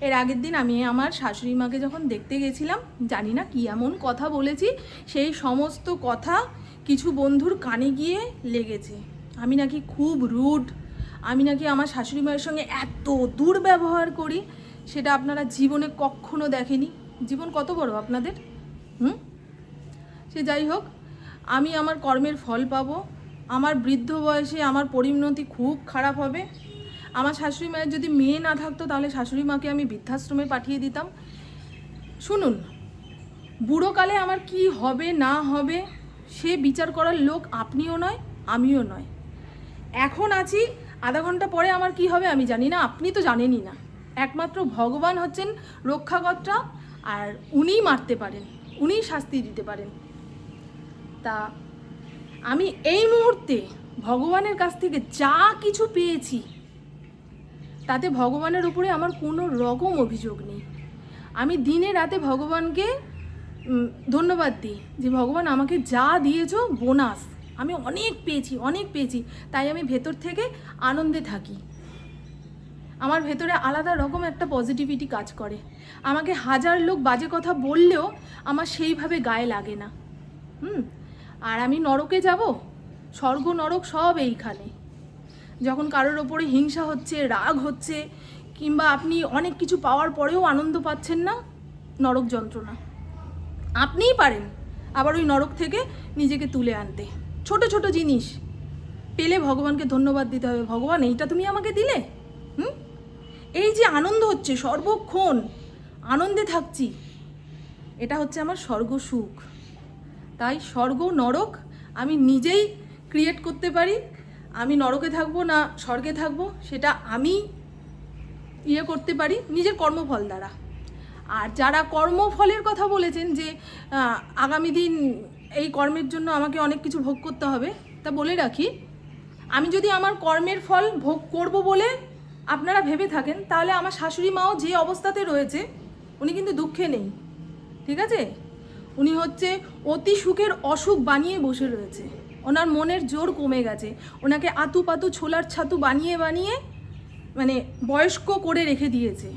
এর আগের দিন আমি আমার শাশুড়ি মাকে যখন দেখতে গেছিলাম, জানি না কি এমন কথা বলেছি, সেই সমস্ত কথা কিছু বন্ধুর কানে গিয়ে লেগেছে। আমি নাকি খুব রুড, আমি নাকি আমার শাশুড়ি মায়ের সঙ্গে এত দুর্ব্যবহার করি, সেটা আপনারা জীবনে কখনো দেখেনি। জীবন কত বড় আপনাদের? হুম? সে যাই হোক, আমি আমার কর্মের ফল পাবো, আমার বৃদ্ধ বয়সে আমার পরিণতি খুব খারাপ হবে আমার শাশুড়ি মায়ের যদি মেয়ে না থাকতো, তাহলে শাশুড়ি মাকে আমি বৃদ্ধাশ্রমে পাঠিয়ে দিতাম। শুনুন, বুড়োকালে আমার কি হবে, না হবে, সে বিচার করার লোক আপনিও নয়, আমিও নয়। এখন আছি, আধা ঘণ্টা পরে আমার কি হবে আমি জানি না, আপনি তো জানেনই না। একমাত্র ভগবান হচ্ছেন রক্ষাকর্তা, আর উনিই মারতে পারেন, উনিই শাস্তি দিতে পারেন। তা আমি এই মুহূর্তে ভগবানের কাছ থেকে যা কিছু পেয়েছি তাতে ভগবানের উপরে আমার কোনো রকম অভিযোগ নেই। আমি দিনে রাতে ভগবানকে ধন্যবাদ দিই যে ভগবান আমাকে যা দিয়েছ বোনাস। আমি অনেক পেয়েছি অনেক পেয়েছি। তাই আমি ভেতর থেকে আনন্দে থাকি। আমার ভেতরে আলাদা রকম একটা পজিটিভিটি কাজ করে। আমাকে হাজার লোক বাজে কথা বললেও আমার সেইভাবে গায়ে লাগে না। হুম? আর আমি নরকে যাব? স্বর্গ নরক সব এইখানে। যখন কারোর ওপরে হিংসা হচ্ছে, রাগ হচ্ছে, কিংবা আপনি অনেক কিছু পাওয়ার পরেও আনন্দ পাচ্ছেন না, নরক যন্ত্রণা। আপনিই পারেন আবার ওই নরক থেকে নিজেকে তুলে আনতে। ছোট ছোট জিনিস। পেলে ভগবানকে ধন্যবাদ দিতে হবে। ভগবান, এইটা তুমি আমাকে দিলে? হুম? এই যে আনন্দ হচ্ছে, সর্বক্ষণ আনন্দে থাকছি, এটা হচ্ছে আমার স্বর্গ সুখ। তাই স্বর্গ নরক আমি নিজেই ক্রিয়েট করতে পারি আমি নরকে থাকব না স্বর্গে থাকব, সেটা আমি ইয়ে করতে পারি নিজের কর্মফল দ্বারা। আর যারা কর্মফলের কথা বলেছেন যে আগামী দিন এই কর্মের জন্য আমাকে অনেক কিছু ভোগ করতে হবে, তা বলে রাখি, আমি যদি আমার কর্মের ফল ভোগ করব বলে আপনারা ভেবে থাকেন, তাহলে আমার শাশুড়ি মাও যে অবস্থাতে রয়েছে, উনি কিন্তু দুঃখে নেই, ঠিক আছে? উনি হচ্ছে অতি সুখের অসুখ বানিয়ে বসে রয়েছে। ওনার মনের জোর কমে গেছে। ওনাকে আতু পাতু ছোলার ছাতু বানিয়ে বানিয়ে মানে বয়স্ক করে রেখে দিয়েছে।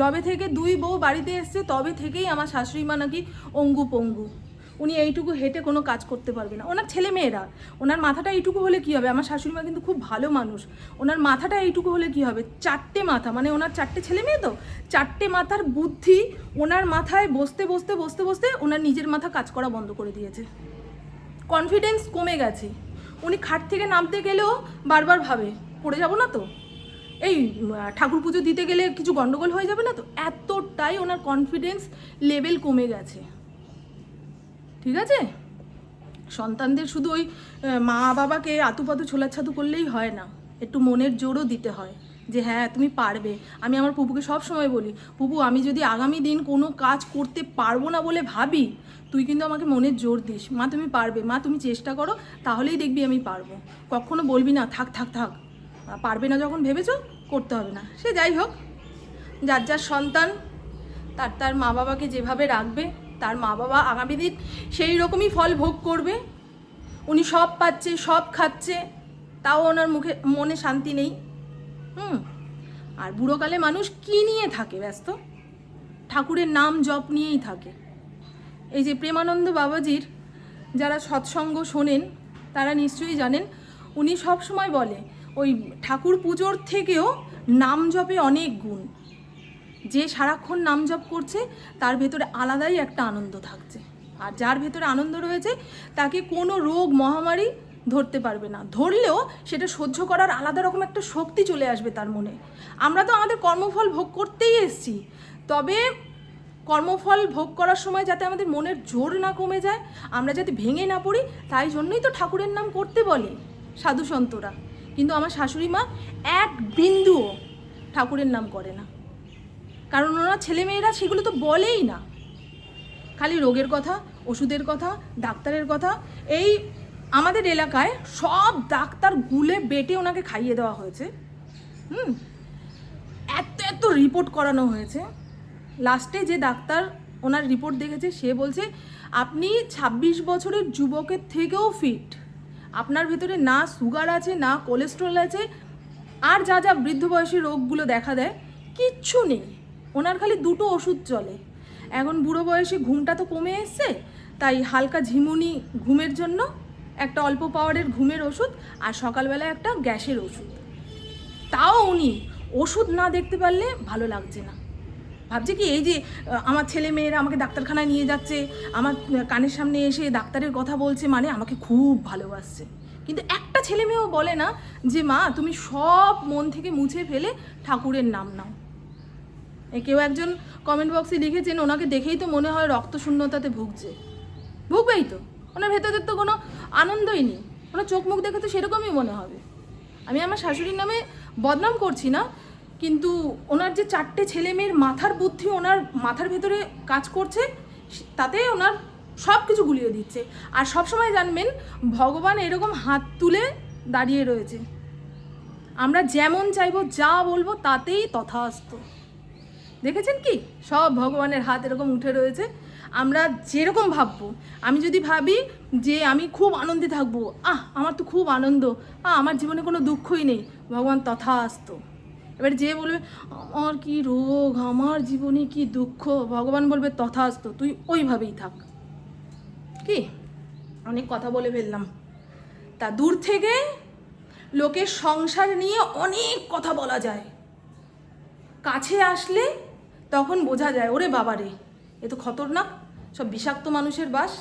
যবে থেকে দুই বউ বাড়িতে এসছে, তবে থেকেই আমার শাশুড়ি মা নাকি অঙ্গু পঙ্গু উনি এইটুকু হেঁটে কোনো কাজ করতে পারবে না। ওনার ছেলে মেয়েরা ওনার মাথাটা এইটুকু হলে কি হবে? আমার শাশুড়ি মা কিন্তু খুব ভালো মানুষ। ওনার মাথাটা এইটুকু হলে কি হবে? চারটে মাথা মানে ওনার চারটে ছেলে মেয়ে তো? চারটে মাথার বুদ্ধি ওনার মাথায় বসতে বসতে বসতে বসতে ওনার নিজের মাথা কাজ করা বন্ধ করে দিয়েছে। কনফিডেন্স কমে গেছে। উনি খাট থেকে নামতে গেলেও বারবার ভাবে, পড়ে যাব না তো? এই ঠাকুর পুজো দিতে গেলে কিছু গন্ডগোল হয়ে যাবে না তো? এতটাই ওনার কনফিডেন্স লেভেল কমে গেছে। ঠিক আছে? সন্তানদের শুধু ওই মা বাবাকে আতুপাতু ছোলাছাতু করলেই হয় না। একটু মনের জোরও দিতে হয়। যে হ্যাঁ তুমি পারবে। আমি আমার পুপুকে সব সময় বলি, পুপু, আমি যদি আগামী দিন কোনো কাজ করতে পারব না বলে ভাবি, তুই কিন্তু আমাকে মনের জোর দিস। মা, তুমি পারবে। মা, তুমি চেষ্টা করো, তাহলেই দেখবি আমি পারব। কখনো বলবি না, থাক থাক থাক। পারবে না যখন ভেবেছো, করতে হবে না। সে যাই হোক, যার যার সন্তান, তার তার মা বাবাকে যেভাবে রাখবে, তার মা বাবা আগামী দিন সেই রকমই ফল ভোগ করবে। উনি সব পাচ্ছে, সব খাচ্ছে, তাও ওনার মুখে, মনে শান্তি নেই। হুম। আর বুড়োকালে মানুষ কী নিয়ে থাকে, ব্যস্ত? ঠাকুরের নাম জপ নিয়েই থাকে। এই যে প্রেমানন্দ বাবাজির যারা সৎসঙ্গ শোনেন, তারা নিশ্চয়ই জানেন, উনি সব সময় বলে, ওই ঠাকুর পুজোর থেকেও নাম জপে অনেক গুণ। যে সারাক্ষণ নাম জপ করছে, তার ভেতরে আলাদাই একটা আনন্দ থাকছে। আর যার ভেতরে আনন্দ রয়েছে, তাকে কোনো রোগ, মহামারী ধরতে পারবে না। ধরলেও সেটা সহ্য করার আলাদা রকম একটা শক্তি চলে আসবে তার মনে। আমরা তো আমাদের কর্মফল ভোগ করতেই এসছি। তবে কর্মফল ভোগ করার সময় যাতে আমাদের মনের জোর না কমে যায়, আমরা যাতে ভেঙে না পড়ি, তাই জন্যই তো ঠাকুরের নাম করতে বলে সাধু সন্তরা। কিন্তু আমার শাশুড়ি মা এক বিন্দুও ঠাকুরের নাম করে না। কারণ ওনার ছেলেমেয়েরা সেগুলো তো বলেই না। খালি রোগের কথা, ওষুধের কথা, ডাক্তারের কথা, এই আমাদের এলাকায় সব ডাক্তার গুলে বেটে ওনাকে খাইয়ে দেওয়া হয়েছে। হুম? এত এত রিপোর্ট করানো হয়েছে। লাস্টে যে ডাক্তার ওনার রিপোর্ট দেখেছে, সে বলছে, আপনি ২৬ বছরের যুবকের থেকেও ফিট আপনার ভেতরে না সুগার আছে, না কোলেস্ট্রল আছে, আর যা যা বৃদ্ধ বয়সী রোগগুলো দেখা দেয়, কিচ্ছু নেই। ওনার খালি দুটো ওষুধ চলে। এখন বুড়ো বয়সে ঘুমটা তো কমে এসছে, তাই হালকা ঝিমুনি ঘুমের জন্য একটা অল্প পাওয়ারের ঘুমের ওষুধ আর সকালবেলা একটা গ্যাসের ওষুধ। তাও উনি ওষুধ না দেখতে পারলে ভালো লাগছে না। ভাবছে কি এই যে আমার ছেলে মেয়েরা আমাকে ডাক্তারখানায় নিয়ে যাচ্ছে, আমার কানের সামনে এসে ডাক্তারের কথা বলছে মানে আমাকে খুব ভালোবাসছে। কিন্তু একটা ছেলে মেয়েও বলে না যে, মা, তুমি সব মন থেকে মুছে ফেলে ঠাকুরের নাম নাও। কেউ একজন কমেন্ট বক্সে লিখেছেন, ওনাকে দেখেই তো মনে হয় রক্ত শূন্যতাতে ভুগছে। ভুগবেই তো। ওনার ভেতরে তো কোনো আনন্দই নেই। ওনার চোখ মুখ দেখে তো সেরকমই মনে হবে। আমি আমার শাশুড়ির নামে বদনাম করছি না, কিন্তু ওনার যে চারটে ছেলে মেয়ের মাথার বুদ্ধি ওনার মাথার ভেতরে কাজ করছে, তাতে ওনার সব কিছু গুলিয়ে দিচ্ছে। আর সবসময় জানবেন, ভগবান এরকম হাত তুলে দাঁড়িয়ে রয়েছে। আমরা যেমন চাইব, যা বলব তাতেই তথাস্ত। দেখেছেন কি? সব ভগবানের হাত এরকম উঠে রয়েছে। আমরা যেরকম ভাববো, আমি যদি ভাবি যে আমি খুব আনন্দে থাকব, আহ, আমার তো খুব আনন্দ, আহ, আমার জীবনে কোনো দুঃখই নেই, ভগবান তথা তথাস্ত। এবার যে বলবে, আমার কি রোগ, আমার জীবনে কি দুঃখ? ভগবান বলবে তথা তথাস্ত, তুই ওইভাবেই থাক। কি? অনেক কথা বলে ফেললাম। তা দূর থেকে লোকের সংসার নিয়ে অনেক কথা বলা যায়। কাছে আসলে তখন বোঝা যায়, ওরে বাবারে, এ তো খতরনাক। সব বিষাক্ত মানুষের বাস।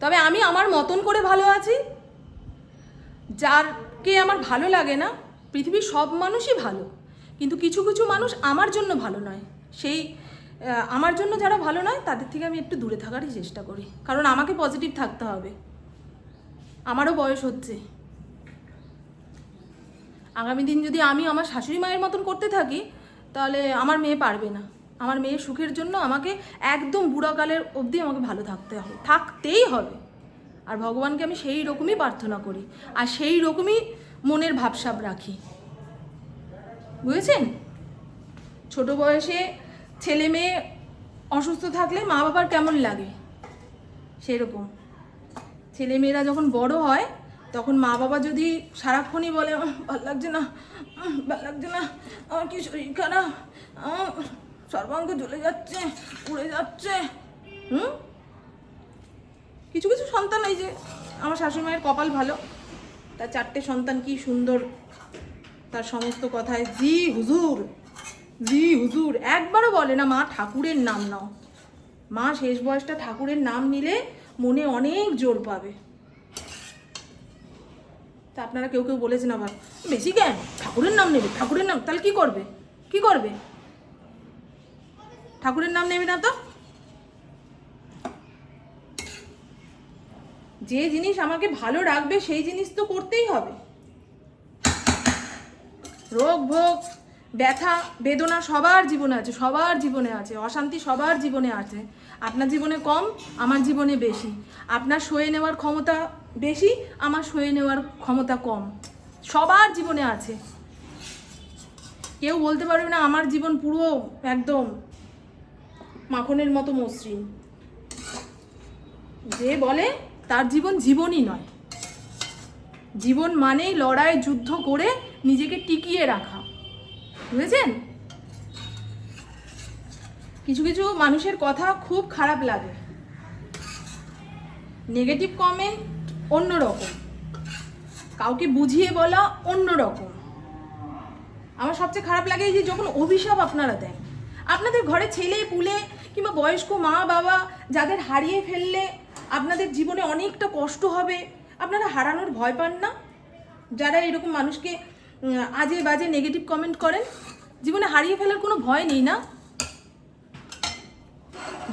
তবে আমি আমার মতন করে ভালো আছি, যারকে আমার ভালো লাগে না, পৃথিবীর সব মানুষই ভালো। কিন্তু কিছু কিছু মানুষ আমার জন্য ভালো নয়। সেই আমার জন্য যারা ভালো নয়, তাদের থেকে আমি একটু দূরে থাকারই চেষ্টা করি। কারণ আমাকে পজিটিভ থাকতে হবে। আমারও বয়স হচ্ছে। আগামী দিন যদি আমি আমার শাশুড়ি মায়ের মতন করতে থাকি, তাহলে আমার মেয়ে পারবে না। আমার মেয়ের সুখের জন্য আমাকে একদম বুড়াকালের অবধি আমাকে ভালো থাকতে হবে থাকতেই হবে। আর ভগবানকে আমি সেই রকমই প্রার্থনা করি আর সেই রকমই মনের ভাবসাব রাখি। বুঝেছেন? ছোট বয়সে ছেলে মেয়ে অসুস্থ থাকলে মা বাবার কেমন লাগে? সেরকম। ছেলে মেয়েরা যখন বড় হয় তখন মা বাবা যদি সারাক্ষণই বলে "উম, ভালো লাগছে না ভালো লাগছে না আমার কি শরীর খারাপ সর্বাঙ্গ জ্বলে যাচ্ছে উড়ে যাচ্ছে। হুম? কিছু কিছু সন্তান এই যে, আমার শাশুড়ি মায়ের কপাল ভালো। তার চারটে সন্তান কি সুন্দর। তার সমস্ত কথায়, জি হুজুর জি হুজুর। একবারও বলে না, মা, ঠাকুরের নাম নাও। মা শেষ বয়সটা ঠাকুরের নাম নিলে মনে অনেক জোর পাবে। তা আপনারা কেউ কেউ বলেছেন আবার, বেশি জ্ঞান, ঠাকুরের নাম নেবে, ঠাকুরের নাম, তাহলে কি করবে? কি করবে? ঠাকুরের নাম নেবে না তো? যে জিনিস আমাকে ভালো রাখবে, সেই জিনিস তো করতেই হবে। রোগ, ভোগ, ব্যথা, বেদনা সবার জীবনে আছে, সবার জীবনে আছে, অশান্তি সবার জীবনে আছে। আপনার জীবনে কম, আমার জীবনে বেশি। আপনার সয়ে নেওয়ার ক্ষমতা বেশি, আমার সয়ে নেওয়ার ক্ষমতা কম। সবার জীবনে আছে। কেউ বলতে পারবে না, আমার জীবন পুরো একদম মাখনের মতো মসৃণ। যে বলে, তার জীবন জীবনই নয়। জীবন মানেই লড়াই, যুদ্ধ করে নিজেকে টিকিয়ে রাখা। বুঝেছেন? কিছু কিছু মানুষের কথা খুব খারাপ লাগে। নেগেটিভ কমেন্ট অন্যরকম। কাউকে বুঝিয়ে বলা অন্যরকম। আমার সবচেয়ে খারাপ লাগে এই যে যখন অভিশাপ আপনারা দেন। আপনাদের ঘরে ছেলে পুলে কিংবা বয়স্ক মা, বাবা যাদের হারিয়ে ফেললে আপনাদের জীবনে অনেকটা কষ্ট হবে, আপনারা হারানোর ভয় পান না? যারা এরকম মানুষকে আজে বাজে নেগেটিভ কমেন্ট করেন, জীবনে হারিয়ে ফেলার কোনো ভয় নেই না?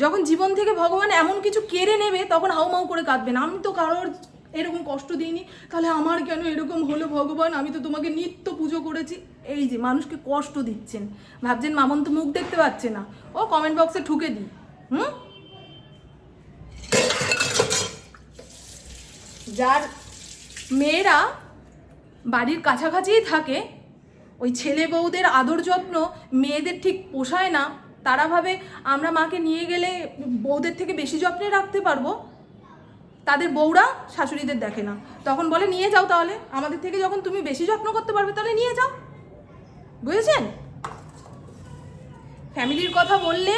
যখন জীবন থেকে ভগবান এমন কিছু কেড়ে নেবে, তখন হাউমাউ করে কাঁদবেন। আমি তো কারোর এরকম কষ্ট দিইনি। তাহলে আমার কেন এরকম হলো ভগবান? আমি তো তোমাকে নিত্য পুজো করেছি। এই যে মানুষকে কষ্ট দিচ্ছেন। ভাবছেন মামন তো মুখ দেখতে পাচ্ছে না। ও কমেন্ট বক্সে ঠুকে দিই। হুম? যার মেয়েরা বাড়ির কাছাকাছিই থাকে, ওই ছেলে বউদের আদর যত্ন মেয়েদের ঠিক পোষায় না, তারা ভাবে আমরা মাকে নিয়ে গেলে বউদের থেকে বেশি যত্নে রাখতে পারব। তাদের বউরা শাশুড়িদের দেখে না। তখন বলে, নিয়ে যাও তাহলে। আমাদের থেকে যখন তুমি বেশি যত্ন করতে পারবে, তাহলে নিয়ে যাও। বুঝেছেন? ফ্যামিলির কথা বললে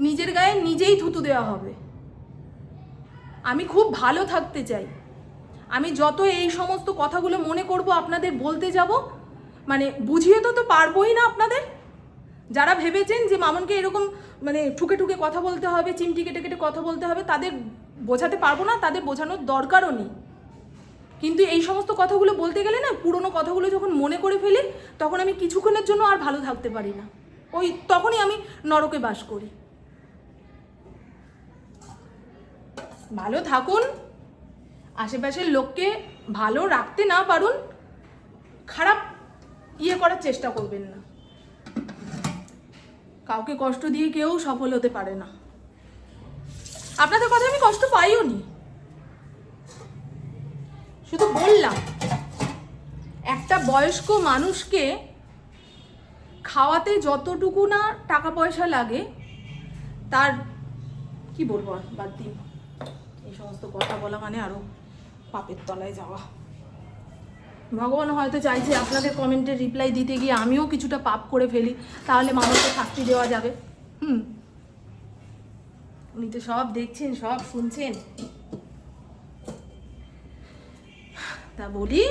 নিজের গায়ে নিজেই থুতু দেওয়া হবে। আমি খুব ভালো থাকতে চাই। আমি যত এই সমস্ত কথাগুলো মনে করব, আপনাদের বলতে যাব মানে বুঝিয়ে তো তো পারবোই না আপনাদের। যারা ভেবেছেন যে মামনকে এরকম মানে ঠুকে ঠুকে কথা বলতে হবে, চিমটি কেটে কেটে কথা বলতে হবে, তাদের বোঝাতে পারব না, তাদের বোঝানোর দরকারও নেই। কিন্তু এই সমস্ত কথাগুলো বলতে গেলে না, পুরনো কথাগুলো যখন মনে করে ফেলি, তখন আমি কিছুক্ষণের জন্য আর ভালো থাকতে পারি না। ওই তখনই আমি নরকে বাস করি। ভালো থাকুন, আশেপাশের লোককে ভালো রাখতে না পারুন, খারাপ ইয়ে করার চেষ্টা করবেন না। কাউকে কষ্ট দিয়ে কেউ সফল হতে পারে না। আপনাদের কথা আমি কষ্ট পাইও নি। শুধু বললাম, একটা বয়স্ক মানুষকে খাওয়াতে যতটুকু না টাকা পয়সা লাগে, তার কি বলব আর, বাদ দিন এই সমস্ত কথা বলা মানে আরও পাপের তলায় যাওয়া। ভগবান হয়তো চাইছে আপনাদের কমেন্টের রিপ্লাই দিতে গিয়ে আমিও কিছুটা পাপ করে ফেলি, তাহলে মানুষকে শাস্তি দেওয়া যাবে। হুম। উনি তো সব দেখছেন, সব শুনছেন। তা বলি,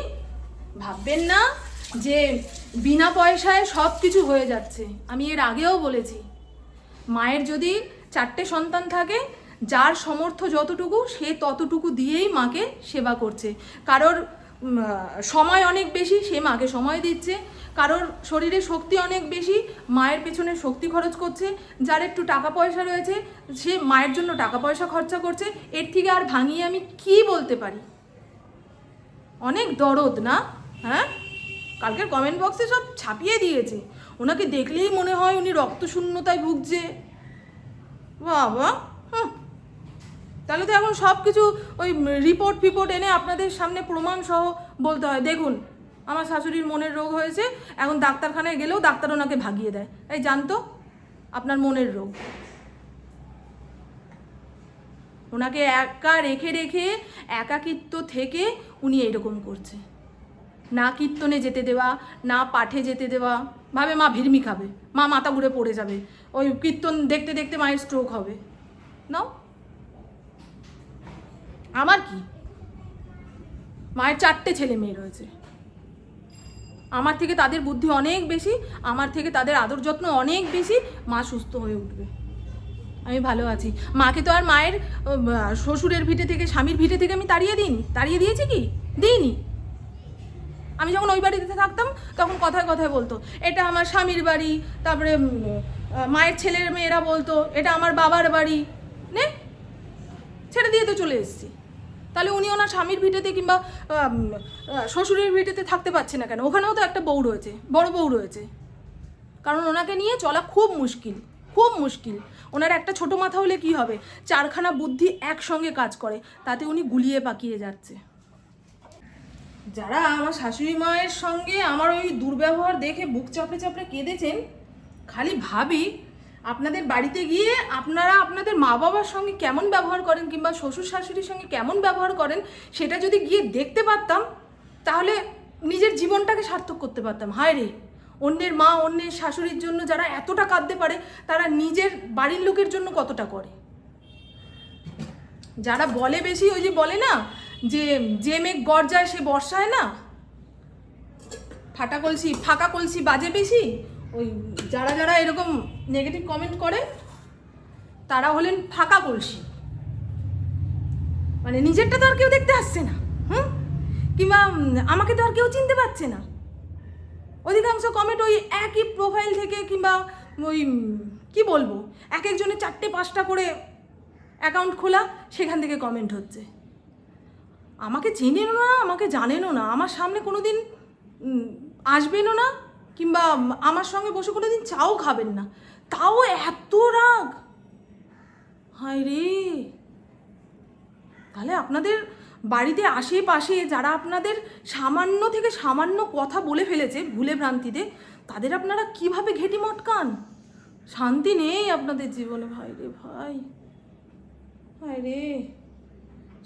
ভাববেন না যে বিনা পয়সায় সব কিছু হয়ে যাচ্ছে। আমি এর আগেও বলেছি, মায়ের যদি চারটে সন্তান থাকে, যার সমর্থ যতটুকু, সে ততটুকু দিয়েই মাকে সেবা করছে। কারোর সময় অনেক বেশি, সে মাকে সময় দিচ্ছে। কারোর শরীরে শক্তি অনেক বেশি, মায়ের পেছনে শক্তি খরচ করছে, যার একটু টাকা পয়সা রয়েছে, সে মায়ের জন্য টাকা পয়সা খরচা করছে, এর থেকে আর ভাঙিয়ে আমি কি বলতে পারি? অনেক দরদ না? হ্যাঁ? কালকের কমেন্ট বক্সে সব ছাপিয়ে দিয়েছে। ওনাকে দেখলেই মনে হয় উনি রক্তশূন্যতায় ভুগছে। বাবা, হুম। তাহলে তো এখন সব কিছু ওই রিপোর্ট ফিপোর্ট এনে আপনাদের সামনে প্রমাণ সহ বলতে হয়। দেখুন আমার শাশুড়ির মনের রোগ হয়েছে, এখন ডাক্তারখানায় গেলেও ডাক্তার ওনাকে ভাগিয়ে দেয়। এই জানতো আপনার মনের রোগ। ওনাকে একা রেখে রেখে, একাকিত্ব থেকে উনি এইরকম করছে। না কীর্তনে যেতে দেওয়া, না পাঠে যেতে দেওয়া, ভাবে মা ভিড়মি খাবে, মা মাথা ঘুরে পড়ে যাবে, ওই কীর্তন দেখতে দেখতে মায়ের স্ট্রোক হবে। নাও। আমার কি? মায়ের চারটে ছেলে মেয়ে রয়েছে। আমার থেকে তাদের বুদ্ধি অনেক বেশি, আমার থেকে তাদের আদর যত্ন অনেক বেশি, মা সুস্থ হয়ে উঠবে। আমি ভালো আছি। মাকে তো আর মায়ের শ্বশুরের ভিটে থেকে, স্বামীর ভিটে থেকে আমি তাড়িয়ে দিইনি। তাড়িয়ে দিয়েছি কি? দিইনি। আমি যখন ওই বাড়িতে থাকতাম, তখন কথায় কথায় বলতো, এটা আমার স্বামীর বাড়ি, তারপরে মায়ের ছেলের মেয়েরা বলতো, এটা আমার বাবার বাড়ি। নে, ছেড়ে দিয়ে তো চলে এসেছি। তাহলে উনি ওনার স্বামীর ভিটেতে কিংবা শ্বশুরের ভিটেতে থাকতে পারছে না কেন? ওখানেও তো একটা বউ রয়েছে, বড় বউ রয়েছে। কারণ ওনাকে নিয়ে চলা খুব মুশকিল খুব মুশকিল। ওনার একটা ছোট মাথা হলে কি হবে? চারখানা বুদ্ধি একসঙ্গে কাজ করে, তাতে উনি গুলিয়ে পাকিয়ে যাচ্ছে। যারা আমার শাশুড়ি মায়ের সঙ্গে আমার ওই দুর্ব্যবহার দেখে বুক চাপড়ে চাপড়ে কেঁদেছেন, খালি ভাবি আপনাদের বাড়িতে গিয়ে আপনারা আপনাদের মা বাবার সঙ্গে কেমন ব্যবহার করেন কিংবা শ্বশুর শাশুড়ির সঙ্গে কেমন ব্যবহার করেন, সেটা যদি গিয়ে দেখতে পারতাম, তাহলে নিজের জীবনটাকে সার্থক করতে পারতাম। হায় রে! অন্যের মা, অন্যের শাশুড়ির জন্য যারা এতটা কাঁদতে পারে, তারা নিজের বাড়ির লোকের জন্য কতটা করে? যারা বলে বেশি, ওই যে বলে না, যে যে মেঘ গর্জায় সে বর্ষায় না? ফাটা কলসি, ফাঁকা কলসি বাজে বেশি? ওই যারা যারা এরকম নেগেটিভ কমেন্ট করে, তারা হলেন ফাঁকা কলসি মানে নিজেরটা তো আর কেউ দেখতে আসছে না, হুম? কিংবা আমাকে তো আর কেউ চিনতে পারছে না। অধিকাংশ কমেন্ট ওই একই প্রোফাইল থেকে কিংবা ওই, কি বলব, এক একজনের চারটে পাঁচটা করে অ্যাকাউন্ট খোলা, সেখান থেকে কমেন্ট হচ্ছে। আমাকে চেনেনও না, আমাকে জানেনও না, আমার সামনে কোনো দিন আসবেনও না। কিংবা আমার সঙ্গে বসে কোনো দিন চাও খাবেন না। তাও এত রাগ। হায় রে। তাহলে আপনাদের বাড়িতে আশেপাশে যারা আপনাদের সামান্য থেকে সামান্য কথা বলে ফেলেছে ভুলে ভ্রান্তিতে, তাদের আপনারা কীভাবে ঘেটি মটকান? শান্তি নেই আপনাদের জীবনে। ভাই রে ভাই। হায় রে।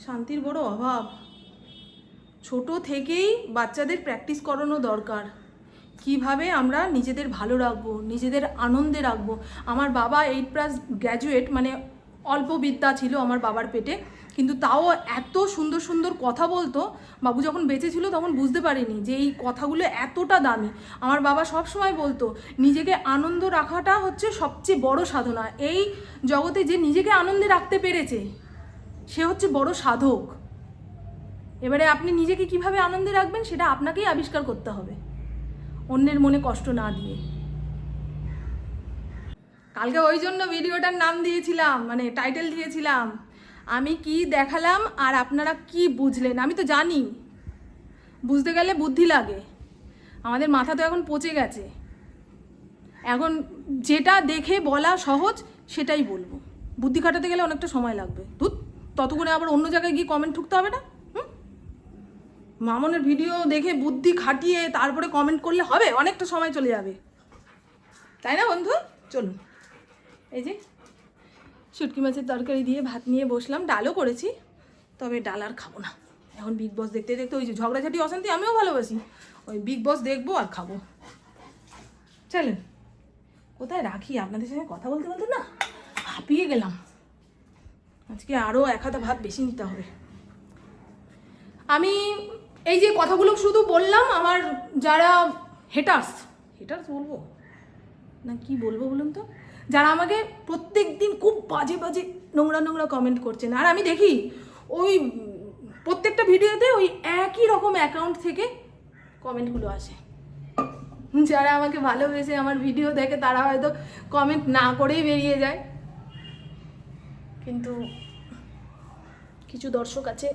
শান্তির বড় অভাব। ছোট থেকেই বাচ্চাদের প্র্যাকটিস করানো দরকার। কীভাবে আমরা নিজেদের ভালো রাখব, নিজেদের আনন্দে রাখব। আমার বাবা এইট প্লাস গ্র্যাজুয়েট মানে অল্প বিদ্যা ছিল আমার বাবার পেটে, কিন্তু তাও এত সুন্দর সুন্দর কথা বলতো, বাবু যখন বেঁচে ছিল তখন বুঝতে পারিনি যে এই কথাগুলো এতটা দামি। আমার বাবা সব সময় বলতো, নিজেকে আনন্দ রাখাটা হচ্ছে সবচেয়ে বড় সাধনা। এই জগতে যে নিজেকে আনন্দে রাখতে পেরেছে, সে হচ্ছে বড় সাধক। এবারে আপনি নিজেকে কীভাবে আনন্দে রাখবেন সেটা আপনাকেই আবিষ্কার করতে হবে। অন্যের মনে কষ্ট না দিয়ে। কালকে ওই জন্য ভিডিওটার নাম দিয়েছিলাম মানে টাইটেল দিয়েছিলাম। আমি কি দেখালাম আর আপনারা কি বুঝলেন? আমি তো জানি। বুঝতে গেলে বুদ্ধি লাগে। আমাদের মাথা তো এখন পচে গেছে। এখন যেটা দেখে বলা সহজ, সেটাই বলব। বুদ্ধি খাটাতে গেলে অনেকটা সময় লাগবে। ধুত ততক্ষণে আবার অন্য জায়গায় গিয়ে কমেন্ট ঠুকতে হবে না? মামনের ভিডিও দেখে বুদ্ধি খাটিয়ে তারপরে কমেন্ট করলে হবে, অনেকটা সময় চলে যাবে। তাই না বন্ধু? চলুন। এই যে, শুটকি মাছের তরকারি দিয়ে ভাত নিয়ে বসলাম, ডালও করেছি, তবে ডাল আর খাব না। এখন বিগ বস দেখতে দেখতে ওই যে ঝগড়াঝাটি, অশান্তি, আমিও ভালোবাসি। ওই বিগ বস দেখব আর খাব। চলেন। কোথায় রাখি? আপনাদের সঙ্গে কথা বলতে বলতে না হাঁপিয়ে গেলাম। আজকে আরও এক হাতা ভাত বেশি নিতে হবে। আমি এই যে কথাগুলো শুধু বললাম, আমার যারা হেটার্স হেটার্স বলব? না, কি বলব বলুন তো? যারা আমাকে প্রত্যেক দিন খুব বাজে বাজে নোংরা নোংরা কমেন্ট করছেন, আর আমি দেখি ওই প্রত্যেকটা ভিডিওতে ওই একই রকম অ্যাকাউন্ট থেকে কমেন্টগুলো আসে। যারা আমাকে ভালোবেসে আমার ভিডিও দেখে, তারা হয়তো কমেন্ট না করেই বেরিয়ে যায়। কিন্তু কিছু দর্শক আছে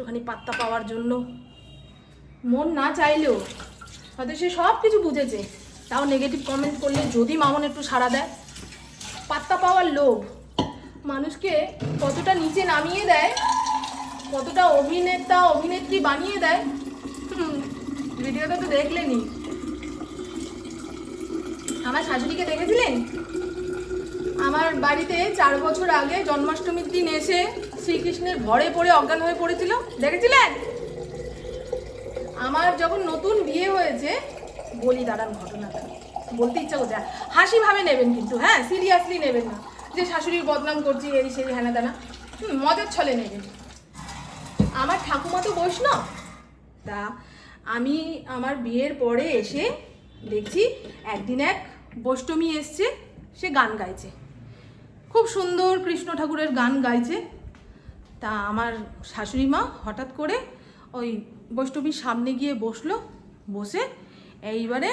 একটুখানি পাত্তা পাওয়ার জন্য। মন না চাইলেও হয়তো সে সব কিছু বুঝেছে। তাও নেগেটিভ কমেন্ট করলে যদি মামন একটু সাড়া দেয়। পাত্তা পাওয়ার লোভ মানুষকে কতটা নিচে নামিয়ে দেয়, কতটা অভিনেতা, অভিনেত্রী বানিয়ে দেয় ভিডিওটা তো দেখলেনি। আমার শাশুড়িকে দেখেছিলেন? আমার বাড়িতে চার বছর আগে জন্মাষ্টমীর দিন এসে শ্রীকৃষ্ণের ভরে পড়ে অজ্ঞান হয়ে পড়েছিল, দেখেছিলেন? আমার যখন নতুন বিয়ে হয়েছে, বলি দাঁড়ান ঘটনাটা। বলতে ইচ্ছা করছে, হাসি ভাবে নেবেন কিন্তু হ্যাঁ সিরিয়াসলি নেবেন না। যে শাশুড়ির বদনাম করছি, এই সেই হ্যানা দানা, হুম, মজার ছলে নেবেন। আমার ঠাকুমা তো বৈষ্ণব। তা আমি আমার বিয়ের পরে এসে দেখছি, একদিন এক বৈষ্টমী এসছে, সে গান গাইছে। খুব সুন্দর কৃষ্ণ ঠাকুরের গান গাইছে। তা আমার শাশুড়ি মা হঠাৎ করে ওই বৈষ্ণবীর সামনে গিয়ে বসল, বসে এইবারে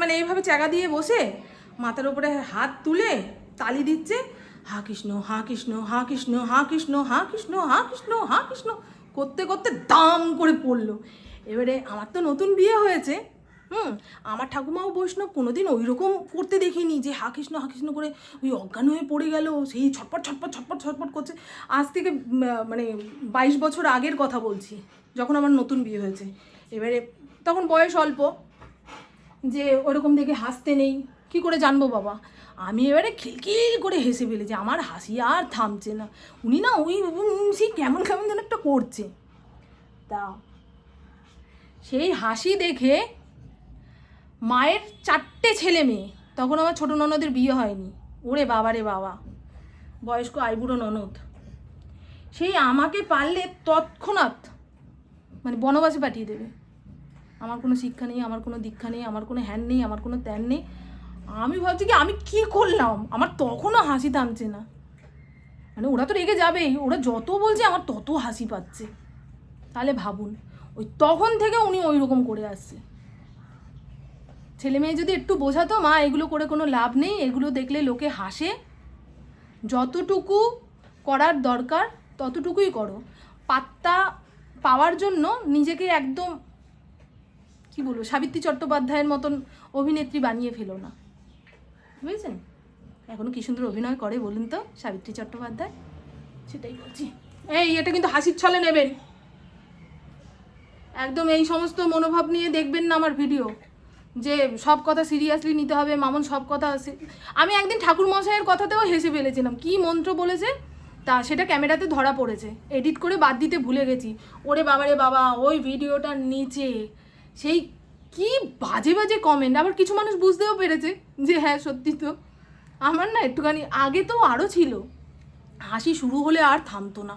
মানে এইভাবে চাগা দিয়ে বসে মাথার উপরে হাত তুলে তালি দিচ্ছে, হা কৃষ্ণ হা কৃষ্ণ হা কৃষ্ণ হা কৃষ্ণ হা কৃষ্ণ হা কৃষ্ণ হা কৃষ্ণ, করতে করতে দাম করে পড়ল। এবারে আমার তো নতুন বিয়ে হয়েছে। হুম, আমার ঠাকুমাও বৈষ্ণব, কোনোদিন ওই রকম করতে দেখিনি যে হা কৃষ্ণ হা কৃষ্ণ করে ওই অজ্ঞান হয়ে পড়ে গেল, সেই ছটপট ছটপট ছটপট ছটপট করছে। আজ থেকে মানে বাইশ বছর আগের কথা বলছি, যখন আমার নতুন বিয়ে হয়েছে। এবারে তখন বয়স অল্প, যে ওরকম দেখে হাসতে নেই, কি করে জানব বাবা? আমি এবারে খিলখিল করে হেসে ফেলেছি, আমার হাসি আর থামছে না। উনি না ওই সেই কেমন কেমন যেন একটা করছে। তা, সেই হাসি দেখে মায়ের চারটে ছেলে মেয়ে। তখন আমার ছোটো ননদের বিয়ে হয়নি। ওরে বাবা রে বাবা। বয়স্ক আইবুড়ো ননদ। সেই আমাকে পারলে তৎক্ষণাৎ মানে বনবাসে পাঠিয়ে দেবে। আমার কোনো শিক্ষা নেই, আমার কোনো দীক্ষা নেই, আমার কোনো হ্যান নেই, আমার কোনো ত্যান নেই। আমি ভাবছি কি, আমি কি করলাম? আমার তখনও হাসি থামছে না। মানে ওরা তো রেগে যাবেই ওরা যত বলছে, আমার তত হাসি পাচ্ছে। তাহলে ভাবুন, ওই তখন থেকে উনি ওই রকম করে আসছে। ছেলে মেয়ে যদি একটু বোঝাতো, মা, এগুলো করে কোনো লাভ নেই, এগুলো দেখলে লোকে হাসে। যতটুকু করার দরকার, ততটুকুই করো। পাত্তা পাওয়ার জন্য নিজেকে একদম, কি বলব, সাবিত্রী চট্টোপাধ্যায়ের মতন অভিনেত্রী বানিয়ে ফেলো না। বুঝেছেন? এখনও কি সুন্দর অভিনয় করে বলুন তো, সাবিত্রী চট্টোপাধ্যায়? সেটাই বলছি। এই, এটা কিন্তু হাসির ছলে নেবেন। একদম এই সমস্ত মনোভাব নিয়ে দেখবেন না আমার ভিডিও। যে সব কথা সিরিয়াসলি নিতে হবে, মামন সব কথা আমি একদিন ঠাকুর মশাইয়ের কথাতেও হেসে ফেলেছিলাম, কি মন্ত্র বলেছে? তা সেটা ক্যামেরাতে ধরা পড়েছে এডিট করে বাদ দিতে ভুলে গেছি। ওরে বাবা রে বাবা, ওই ভিডিওটার নিচে সেই কি বাজে বাজে কমেন্ট আবার কিছু মানুষ বুঝতেও পেরেছে যে হ্যাঁ সত্যি তো। আমার না একটুখানি আগে তো আরও ছিল, হাসি শুরু হলে আর থামতো না।